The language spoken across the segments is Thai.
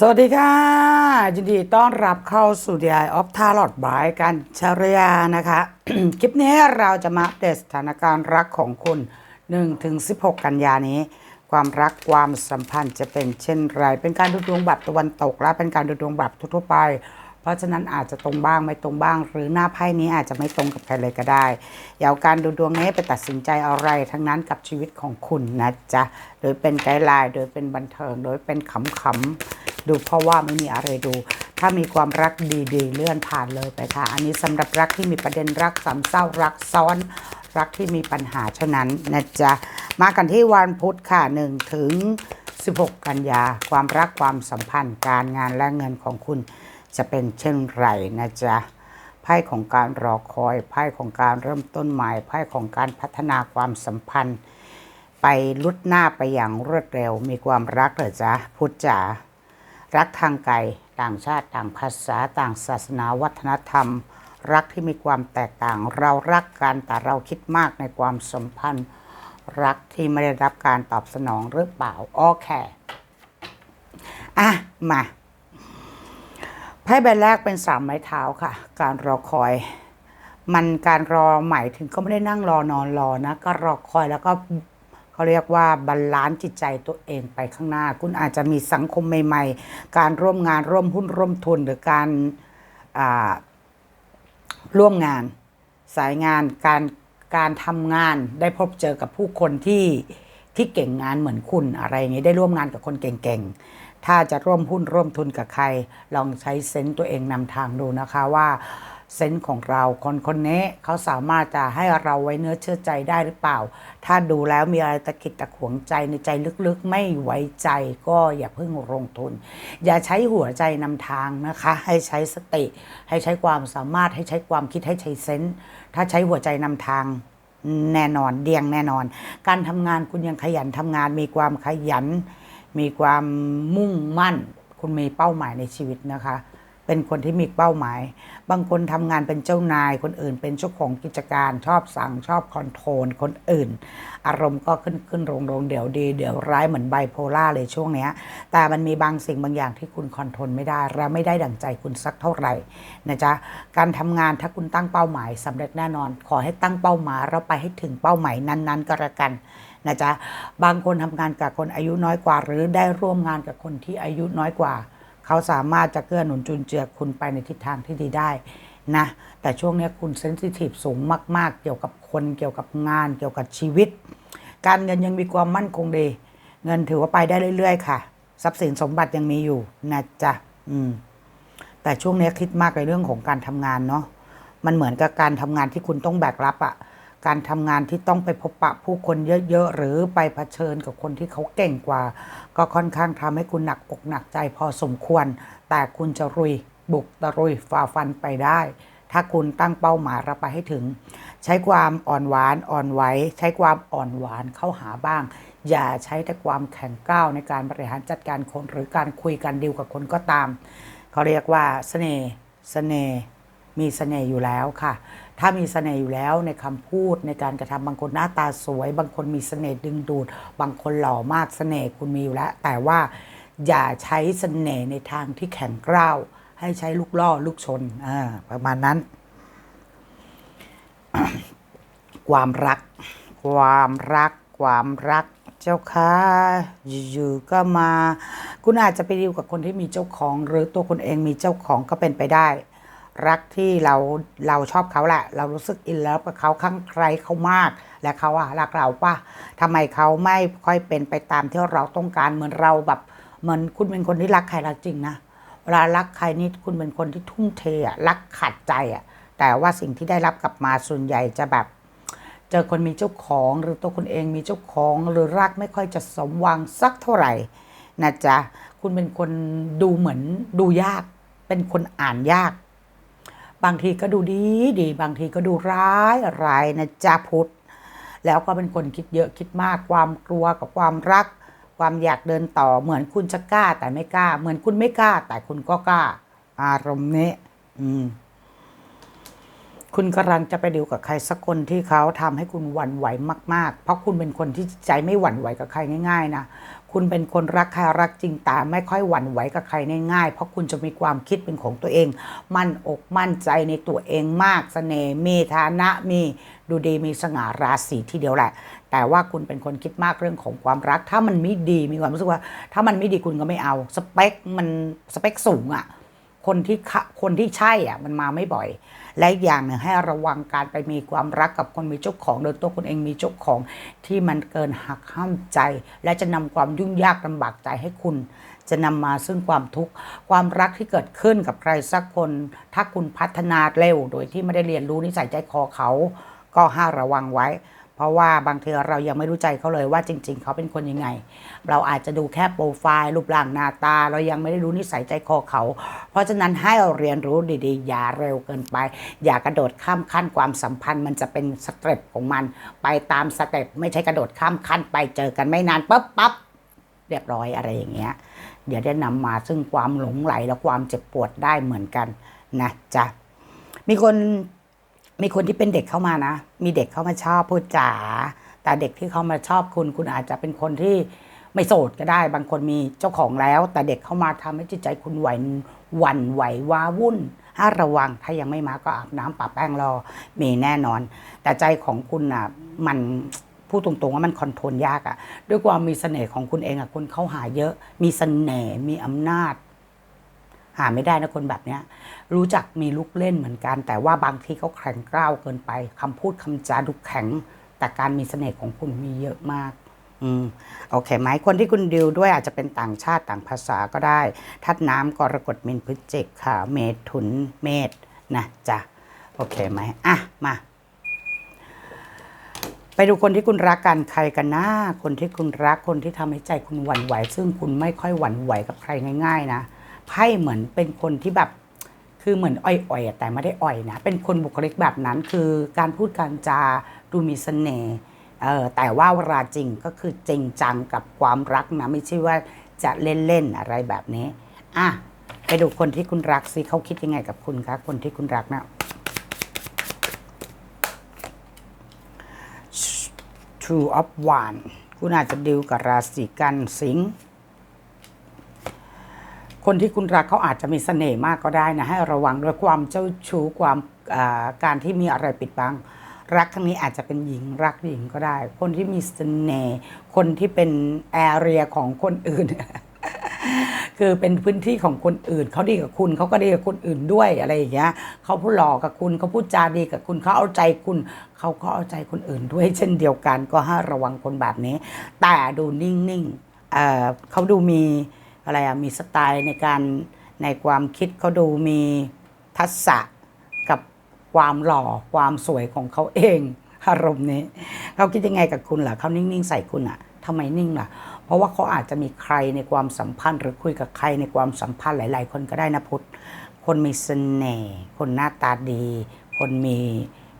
สวัสดีค่ะ ยินดีต้อนรับเข้าสู่ DI of Tarot by กันชารยานะคะ คลิปนี้เราจะมาเดตสถานการณ์รักของคุณ1ถึง16 กันยานี้ ความรักความสัมพันธ์จะเป็นเช่นไร เป็นการดูดวงแบบตะวันตกและเป็นการดูดวงแบบทั่วไป เพราะฉะนั้นอาจจะตรงบ้างไม่ตรงบ้าง หรือหน้าไพ่นี้อาจจะไม่ตรงกับใครเลยก็ได้อย่าเอาการดูดวงนี้ไปตัดสินใจอะไรทั้งนั้นกับชีวิตของคุณนะจ๊ะโดยเป็นไกด์ไลน์โดยเป็นบันเทิงโดยเป็นขำๆ ดูเพราะว่าไม่มีอะไรดู ถ้ามีความรักดีๆ เลื่อนผ่านเลยไปค่ะ อันนี้สำหรับรักที่มีประเด็นรักสามเศร้ารักซ้อน รักที่มีปัญหาเท่านั้นนะจ๊ะมากันที่วันพุธค่ะ1ถึง 16 กันยา ความรักความสัมพันธ์การงานและเงินของคุณจะเป็นเช่นไรนะจ๊ะไพ่ของการรอคอยไพ่ของการเริ่มต้นใหม่ไพ่ของการพัฒนาความสัมพันธ์ ไปลุดหน้าไปอย่างรวดเร็วมีความรักเหรอจ๊ะพุทธจ๋า รักทางไกลต่างชาติต่างภาษาต่างศาสนาวัฒนธรรม รักที่มีความแตกต่าง เรารักกันแต่เราคิดมากในความสัมพันธ์ รักที่ไม่ได้รับการตอบสนองหรือเปล่าโอเคอะมาไพ่ใบแรกเป็นสามไม้เท้าค่ะ การรอคอย มันการรอหมายถึงก็ไม่ได้นั่งรอนอนรอนะ ก็รอคอยแล้วก็ เขาเรียกว่าบาลานซ์จิตใจตัวเองไปข้างหน้า คุณอาจจะมีสังคมใหม่ ๆ การร่วมงานร่วมหุ้นร่วมทุนหรือการร่วมงาน สายงานการการทำงานได้พบเจอกับผู้คนที่ที่เก่งงานเหมือนคุณอะไรอย่างนี้ได้ร่วมงานกับคนเก่งๆ ถ้าจะร่วมหุ้นร่วมทุนกับใคร ลองใช้เซนต์ตัวเองนำทางดูนะคะว่า เซนต์ของเราคนคนนี้เขาสามารถจะให้เราไว้เนื้อเชื่อใจได้หรือเปล่า ถ้าดูแล้วมีอะไรตะกิดตะขวงใจในใจลึกๆ ไม่ไว้ใจก็อย่าเพิ่งลงทุน อย่าใช้หัวใจนำทางนะคะ ให้ใช้สติ ให้ใช้ความสามารถให้ใช้ความคิดให้ใช้เซนส์ถ้าใช้หัวใจนำทางแน่นอนเดียงแน่นอน การทำงานคุณยังขยันทำงานมีความขยัน มีความมุ่งมั่น คุณมีเป้าหมายในชีวิตนะคะ เป็นคนที่มีเป้าหมาย บางคนทำงานเป็นเจ้านาย คนอื่นเป็นเจ้าของกิจการชอบสั่งชอบคอนโทรลคนอื่น อารมณ์ก็ขึ้นขึ้นลงลงเดี๋ยวดี เดี๋ยวร้ายเหมือนไบโพล่าเลยช่วงนี้แต่มันมีบางสิ่งบางอย่างที่คุณคอนโทรลไม่ได้ และไม่ได้ดั่งใจคุณสักเท่าไหร่นะจ๊ะการทำงานถ้าคุณตั้งเป้าหมายสำเร็จแน่นอน ขอให้ตั้งเป้าหมายเราไปให้ถึงเป้าหมายนั้น ๆ ก็แล้วกันนะจ๊ะบางคนทำงานกับคนอายุน้อยกว่า หรือได้ร่วมงานกับคนที่อายุน้อยกว่า เขาสามารถจะเกื้อหนุนจุนเจือคุณไปในทิศทางที่ดีได้นะแต่ช่วงนี้คุณเซนซิทีฟสูงมาก ๆ เกี่ยวกับคนเกี่ยวกับงานเกี่ยวกับชีวิต การเงินยังมีความมั่นคงดี เงินถือว่าไปได้เรื่อย ๆ ค่ะ ทรัพย์สินสมบัติยังมีอยู่นะจ๊ะอืมแต่ช่วงนี้คิดมากในเรื่องของการทำงานเนาะมันเหมือนกับการทำงานที่คุณต้องแบกรับอะ่ะ การทำงานที่ต้องไปพบปะผู้คนเยอะๆ หรือไปเผชิญกับคนที่เขาเก่งกว่า ก็ค่อนข้างทำให้คุณหนักอกหนักใจพอสมควร แต่คุณจะรุย บุกตะรุยฝ่าฟันไปได้ ถ้าคุณตั้งเป้าหมายรับไปให้ถึง ใช้ความอ่อนหวานอ่อนไหวใช้ความอ่อนหวานเข้าหาบ้าง อย่าใช้แต่ความแข็งก้าวในการบริหารจัดการคนหรือการคุยกันดีลกับคนก็ตาม เขาเรียกว่าเสน่ห์เสน่ห์ มีเสน่ห์อยู่แล้วค่ะ ถ้ามีเสน่ห์อยู่แล้วในคำพูดในการกระทำบางคนหน้าตาสวย บางคนมีเสน่ห์ดึงดูด บางคนหล่อมากเสน่ห์คุณมีอยู่แล้ว แต่ว่าอย่าใช้เสน่ห์ในทางที่แข็งกร้าว ให้ใช้ลูกล่อลูกชนประมาณนั้น ความรัก ความรัก ความรักเจ้าค่ะอยู่ๆก็มา คุณอาจจะไปดีลกับคนที่มีเจ้าของ หรือตัวคุณเองมีเจ้าของก็เป็นไปได้ รักที่เราเราชอบเขาแหละ เรารู้สึกอินแล้วกับเขาข้างใครเขามาก และเขาอะรักเราปะทำไมเขาไม่ค่อยเป็นไปตามที่เราต้องการเหมือนเราแบบเหมือนคุณเป็นคนที่รักใครรักจริงนะเวลารักใครนี่คุณเป็นคนที่ทุ่มเทอะรักขัดใจอะแต่ว่าสิ่งที่ได้รับกลับมาส่วนใหญ่จะแบบ เจอคนมีเจ้าของหรือตัวคุณเองมีเจ้าของ หรือรักไม่ค่อยจะสมหวังสักเท่าไหร่นะจ๊ะคุณเป็นคนดูเหมือนดูยาก เป็นคนอ่านยาก บางทีก็ดูดีดีบางทีก็ดูร้ายร้ายนะจ๊ะพุทธแล้วก็เป็นคนคิดเยอะคิดมากความกลัวกับความรัก ความอยากเดินต่อเหมือนคุณจะกล้าแต่ไม่กล้า เหมือนคุณไม่กล้าแต่คุณก็กล้า อารมณ์นี้อืม คุณกำลังจะไปดีลกับใครสักคนที่เขาทำให้คุณหวั่นไหวมาก ๆ เพราะคุณเป็นคนที่ใจไม่หวั่นไหวกับใครง่าย ๆ นะ คุณเป็นคนรักใครรักจริงแต่ไม่ค่อยหวั่นไหวกับใครง่ายๆ เพราะคุณจะมีความคิดเป็นของตัวเอง มั่นอกมั่นใจในตัวเองมากเสน่ห์มีฐานะมีดูดีมีสง่าราศีที่เดียวแหละ แต่ว่าคุณเป็นคนคิดมากเรื่องของความรัก ถ้ามันไม่ดีมีความรู้สึกว่า ถ้ามันไม่ดีคุณก็ไม่เอา สเปคมันสเปคสูงอะ่ะคนที่คะคนที่ใช่อะมันมาไม่บ่อย และอีกอย่างหนึ่งให้ระวังการไปมีความรักกับคนมีเจ้าของโดยตัวคุณเองมีเจ้าของที่มันเกินหักห้ามใจ และจะนำความยุ่งยากลำบากใจให้คุณ จะนำมาซึ่งความทุกข์ความรักที่เกิดขึ้นกับใครสักคน ถ้าคุณพัฒนาเร็วโดยที่ไม่ได้เรียนรู้นิสัยใจคอเขา ก็ห้าระวังไว้ เพราะว่าบางทีเรายังไม่รู้ใจเขาเลยว่าจริง ๆ เขาเป็นคนยังไง เราอาจจะดูแค่โปรไฟล์รูปร่างหน้าตา เรายังไม่ได้รู้นิสัยใจคอเขา เพราะฉะนั้นให้เราเรียนรู้ดีๆ อย่าเร็วเกินไป อย่ากระโดดข้ามขั้นความสัมพันธ์ มันจะเป็นสเต็ปของมัน ไปตามสเต็ปไม่ใช่กระโดดข้ามขั้นไปเจอกันไม่นานปั๊บปั๊บเรียบร้อยอะไรอย่างเงี้ยเดี๋ยวได้นำมาซึ่งความหลงไหลและความเจ็บปวดได้เหมือนกันนะจ๊ะมีคน มีคนที่เป็นเด็กเข้ามานะ มีเด็กเข้ามาชอบพูดจ๋าแต่เด็กที่เขามาชอบคุณ คุณอาจจะเป็นคนที่ไม่โสดก็ได้ บางคนมีเจ้าของแล้ว แต่เด็กเข้ามาทำให้จิตใจคุณไหวหวั่นไหวว้าวุ่นให้ระวังถ้ายังไม่มาก็อาบน้ำปะแป้งรอมีแน่นอน แต่ใจของคุณอะมันพูดตรงๆว่ามันคอนโทรลยากอะด้วยความมีเสน่ห์ของคุณเองอะคุณเข้าหาเยอะ มีเสน่ห์มีอำนาจ หาไม่ได้นะคนแบบเนี้ยรู้จักมีลูกเล่นเหมือนกัน แต่ว่าบางทีเขาแข็งกร้าวเกินไปคำพูดคำจาดูแข็ง แต่การมีเสน่ห์ของคุณมีเยอะมากอืมโอเคไหมคนที่คุณดิวด้วยอาจจะเป็นต่างชาติต่างภาษาก็ได้ทัดน้ำกรกฎมินพฤศจิกค่ะ เมถุนเมษนะจ๊ะโอเคไหมอะมา ไปดูคนที่คุณรักกันใครกันนะคนที่คุณรักคนที่ทำให้ใจคุณหวั่นไหว ซึ่งคุณไม่ค่อยหวั่นไหวกับใครง่าย ๆ นะ ไพ่เหมือนเป็นคนที่แบบ คือเหมือนอ่อยๆแต่ไม่ได้อ่อยนะ เป็นคนบุคลิกแบบนั้น คือการพูดการจาดูมีเสน่ห์เออแต่ว่าเวลาจริงก็คือจริงจังกับความรักนะ ไม่ใช่ว่าจะเล่นๆอะไรแบบนี้อะไปดูคนที่คุณรักสิเขาคิดยังไงกับคุณคะคนที่คุณรักนะ Two of One คุณอาจจะดิวกับราศีกันสิงห์ คนที่คุณรักเขาอาจจะมีเสน่ห์มากก็ได้นะให้ระวังด้วยความเจ้าชู้ความการที่มีอะไรปิดบัง รักครั้งนี้อาจจะเป็นหญิงรักหญิงก็ได้ คนที่มีเสน่ห์คนที่เป็นแอเรียของคนอื่น คือเป็นพื้นที่ของคนอื่นเขาดีกับคุณเขาก็ดีกับคนอื่นด้วยอะไรอย่างเงี้ยเขาพูดหล่อกับคุณเขาพูดจาดีกับคุณเขาเอาใจคุณเขาก็เอาใจคนอื่นด้วย เช่นเดียวกันก็ให้ระวังคนแบบนี้ แต่ดูนิ่งๆเเขาดูมี อะไรอะมีสไตล์ในการในความคิดเขาดูมีทักษะกับความหล่อความสวยของเขาเอง อารมณ์นี้เขาคิดยังไงกับคุณล่ะเขานิ่งๆใส่คุณอะทำไมนิ่งล่ะ เพราะว่าเขาอาจจะมีใครในความสัมพันธ์ หรือคุยกับใครในความสัมพันธ์หลาย ๆ คนก็ได้นะพุทธคนมีเสน่ห์คนหน้าตาดี คนมี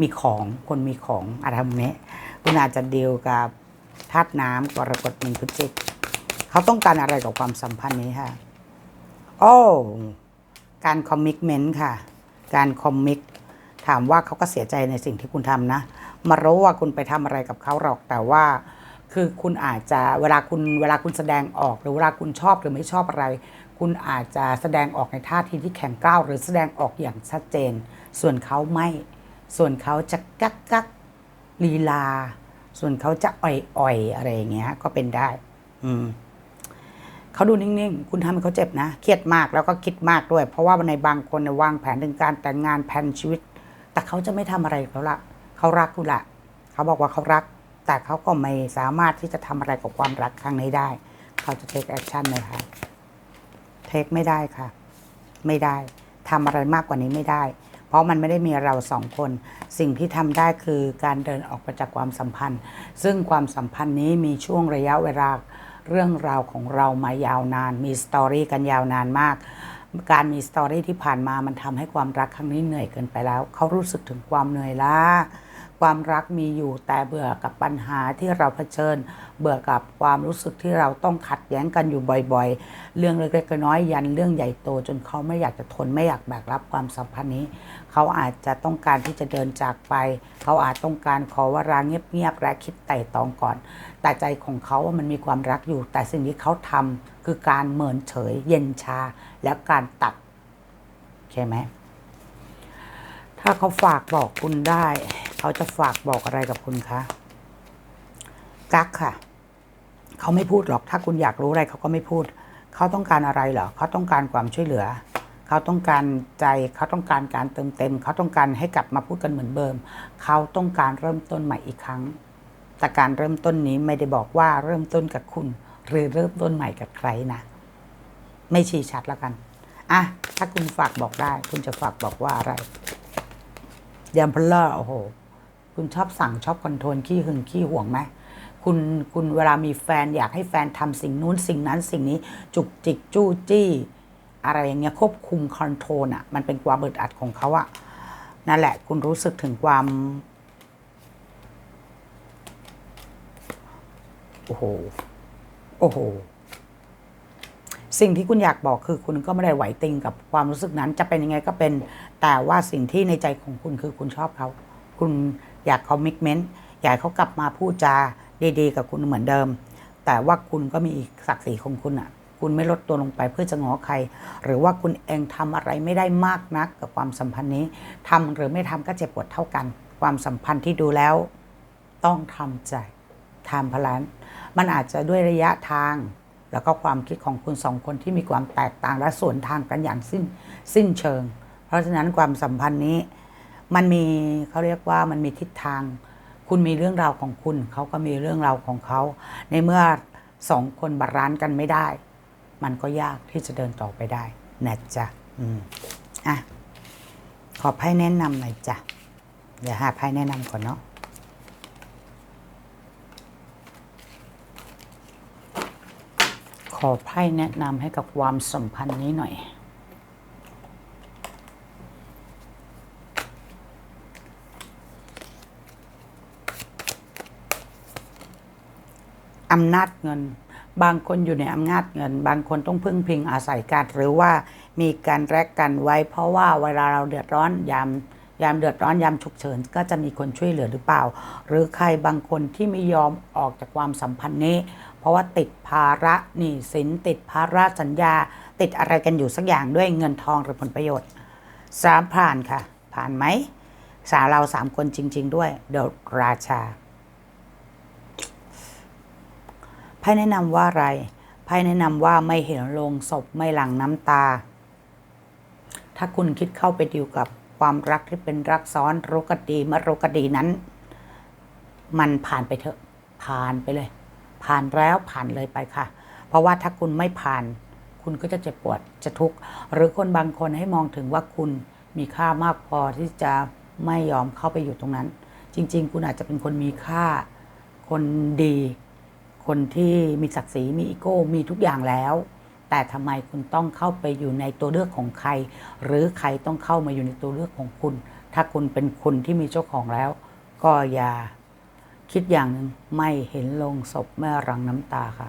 มีของคนมีของอะไรแบบนี้คุณอาจจะเดีลกับธาตุน้ำกรกฎมินพฤศจิก เขาต้องการอะไรกับความสัมพันธ์นี้ค่ะ โอ้การคอมมิ t เมนต์ค่ะ การคอมมิ t ถามว่าเขาก็เสียใจในสิ่งที่คุณทำนะ มารู้ว่าคุณไปทำอะไรกับเขาหรอกแต่ว่าคือคุณอาจจะเวลาคุณเวลาคุณแสดงออกหรือเวลาคุณชอบหรือไม่ชอบอะไร คุณอาจจะแสดงออกในท่าทีที่แข็งกร้าวหรือแสดงออกอย่างชัดเจน ส่วนเขาไม่ ส่วนเขาจะกักกักลีลา ส่วนเขาจะอ่อยๆอะไรอย่างเงี้ยก็เป็นได้ อืม เขาดูนิ่ง ๆ คุณทำให้เขาเจ็บนะ เครียดมากแล้วก็คิดมากด้วย เพราะว่าในบางคนเนี่ยวางแผนถึงการแต่งงานแผนชีวิต แต่เขาจะไม่ทำอะไรเขาละเขารักคุณละเขาบอกว่าเขารัก แต่เขาก็ไม่สามารถที่จะทำอะไรกับความรักครั้งนี้ได้ เขาจะเทคแอคชั่นไหมคะเทคไม่ได้ค่ะ ไม่ได้ทำอะไรมากกว่านี้ไม่ได้ เพราะมันไม่ได้มีเราสองคน สิ่งที่ทำได้คือการเดินออกไปจากความสัมพันธ์ ซึ่งความสัมพันธ์นี้มีช่วงระยะเวลา เรื่องราวของเรามายาวนาน มีสตอรี่กันยาวนานมาก การมีสตอรี่ที่ผ่านมามันทำให้ความรักครั้งนี้เหนื่อยเกินไปแล้ว เขารู้สึกถึงความเหนื่อยล้า ความรักมีอยู่แต่เบื่อกับปัญหาที่เราเผชิญ เบื่อกับความรู้สึกที่เราต้องขัดแย้งกันอยู่บ่อยๆ เรื่องเล็กๆน้อยๆยันเรื่องใหญ่โตจนเขาไม่อยากจะทนไม่อยากแบกรับความสัมพันธ์นี้ เขาอาจจะต้องการที่จะเดินจากไป เขาอาจต้องการขอวลาเงียบๆและคิดไต่ตองก่อน แต่ใจของเขาว่ามันมีความรักอยู่ แต่สิ่งที่เขาทำคือการเหมินเฉย เย็นชา และการตัดโอเคไหมถ้าเขาฝากบอกคุณได้ เขาจะฝากบอกอะไรกับคุณคะกักค่ะ เขาไม่พูดหรอก ถ้าคุณอยากรู้อะไรเขาก็ไม่พูด เขาต้องการอะไรเหรอ เขาต้องการความช่วยเหลือ เขาต้องการใจ เขาต้องการการเติมเต็ม เขาต้องการให้กลับมาพูดกันเหมือนเดิม เขาต้องการเริ่มต้นใหม่อีกครั้ง แต่การเริ่มต้นนี้ไม่ได้บอกว่าเริ่มต้นกับคุณ หรือเริ่มต้นใหม่กับใครนะ ไม่ชี้ชัดแล้วกัน อะ ถ้าคุณฝากบอกได้ คุณจะฝากบอกว่าอะไรยัมพลเลอร์โอ้โห คุณชอบสั่งชอบคอนโทรลขี้หึงขี้ห่วงไหมคุณคุณเวลามีแฟนอยากให้แฟนทำสิ่งนู้นสิ่งนั้นสิ่งนี้จุกจิกจู้จี้ อะไรอย่างเงี้ยควบคุมคอนโทรลอะมันเป็นความอึดอัดของเขาอะนั่นแหละ คุณรู้สึกถึงความโอ้โหโอ้โหสิ่งที่คุณอยากบอกคือคุณก็ไม่ได้ไหวติงกับความรู้สึกนั้น จะเป็นยังไงก็เป็นแต่ว่าสิ่งที่ในใจของคุณคือคุณชอบเขา คุณ อยากเขามิกเมนต์อยากเขากลับมาพูดจาดีๆ กับคุณเหมือนเดิม แต่ว่าคุณก็มีอีกศักดิ์ศรีของคุณอะ คุณไม่ลดตัวลงไปเพื่อจะงอใคร หรือว่าคุณเองทำอะไรไม่ได้มากนักกับความสัมพันธ์นี้ทำหรือไม่ทำก็เจ็บปวดเท่ากัน ความสัมพันธ์ที่ดูแล้ว ต้องทำใจทำพลันมันอาจจะด้วยระยะทางแล้วก็ความคิดของคุณสองคนที่มีความแตกต่างและส่วนทางกันอย่างสิ้นสิ้นเชิง เพราะฉะนั้นความสัมพันธ์นี้ มันมีเขาเรียกว่ามันมีทิศทาง คุณมีเรื่องราวของคุณ เขาก็มีเรื่องราวของเขา ในเมื่อสองคนบาลานซ์กันไม่ได้ มันก็ยากที่จะเดินต่อไปได้นะจ๊ะอืมอะขอไพ่แนะนำหน่อยจ้ะเดี๋ยวหาไพ่แนะนำก่อนเนาะขอไพ่แนะนำให้กับความสัมพันธ์นี้หน่อย อำนาจเงิน บางคนอยู่ในอำนาจเงิน บางคนต้องพึ่งพิงอาศัยกันหรือว่ามีการแรกกันไว้ เพราะว่าเวลาเราเดือดร้อนยามยามเดือดร้อนยามฉุกเฉินก็จะมีคนช่วยเหลือหรือเปล่า หรือใครบางคนที่ไม่ยอมออกจากความสัมพันธ์นี้ เพราะว่าติดภาระหนี้สินติดภาระสัญญา ติดอะไรกันอยู่สักอย่างด้วยเงินทองหรือผลประโยชน์สามผ่านค่ะ ผ่านไหมสาเราสามคนจริง ๆ ด้วย เดอะราชา ไพ่แนะนำว่าอะไรไพ่แนะนำว่าไม่เห็นโลงศพไม่หลั่งน้ำตา ถ้าคุณคิดเข้าไปดีลกับความรักที่เป็นรักซ้อนรุกดีมรุกดีนั้น มันผ่านไปเถอะ ผ่านไปเลย ผ่านแล้วผ่านเลยไปค่ะ เพราะว่าถ้าคุณไม่ผ่าน คุณก็จะเจ็บปวดจะทุกข์หรือคนบางคนให้มองถึงว่าคุณมีค่ามากพอที่จะไม่ยอมเข้าไปอยู่ตรงนั้น จริง ๆ คุณอาจจะเป็นคนมีค่า คนดี คนที่มีศักดิ์ศรีมีอีโก้มีทุกอย่างแล้ว แต่ทำไมคุณต้องเข้าไปอยู่ในตัวเลือกของใคร หรือใครต้องเข้ามาอยู่ในตัวเลือกของคุณ ถ้าคุณเป็นคนที่มีเจ้าของแล้ว ก็อย่าคิดอย่างหนึ่งไม่เห็นลงศพแม่รังน้ำตาค่ะ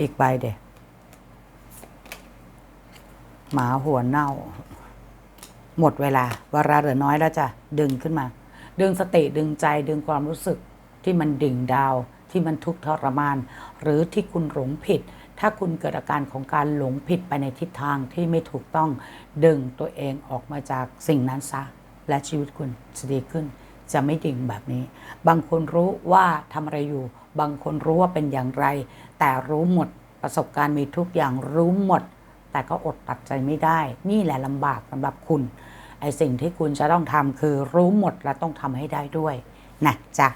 อีกใบเด็หมาหัวเน่า หมดเวลา เวลาเหลือน้อยแล้วจ้ะดึงขึ้นมา ดึงสติดึงใจดึงความรู้สึกที่มันดิ่งดาว ที่มันทุกข์ทรมาน หรือที่คุณหลงผิด ถ้าคุณเกิดอาการของการหลงผิดไปในทิศทางที่ไม่ถูกต้อง ดึงตัวเองออกมาจากสิ่งนั้นซะ และชีวิตคุณจะดีขึ้น จะไม่ดิ่งแบบนี้ บางคนรู้ว่าทำอะไรอยู่ บางคนรู้ว่าเป็นอย่างไร แต่รู้หมดประสบการณ์มีทุกอย่างรู้หมด แต่ก็อดตัดใจไม่ได้ นี่แหละลำบากสำหรับคุณไอสิ่งที่คุณจะต้องทำคือรู้หมดและต้องทำให้ได้ด้วยนะจ๊ะ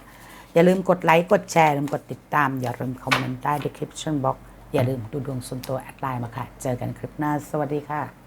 อย่าลืมกดไลค์กดแชร์อย่าลืมกดติดตาม อย่าลืมคอมเมนต์ใต้ description box อย่าลืมดูดวงส่วนตัวแอดไลน์มาค่ะ เจอกันคลิปหน้า สวัสดีค่ะ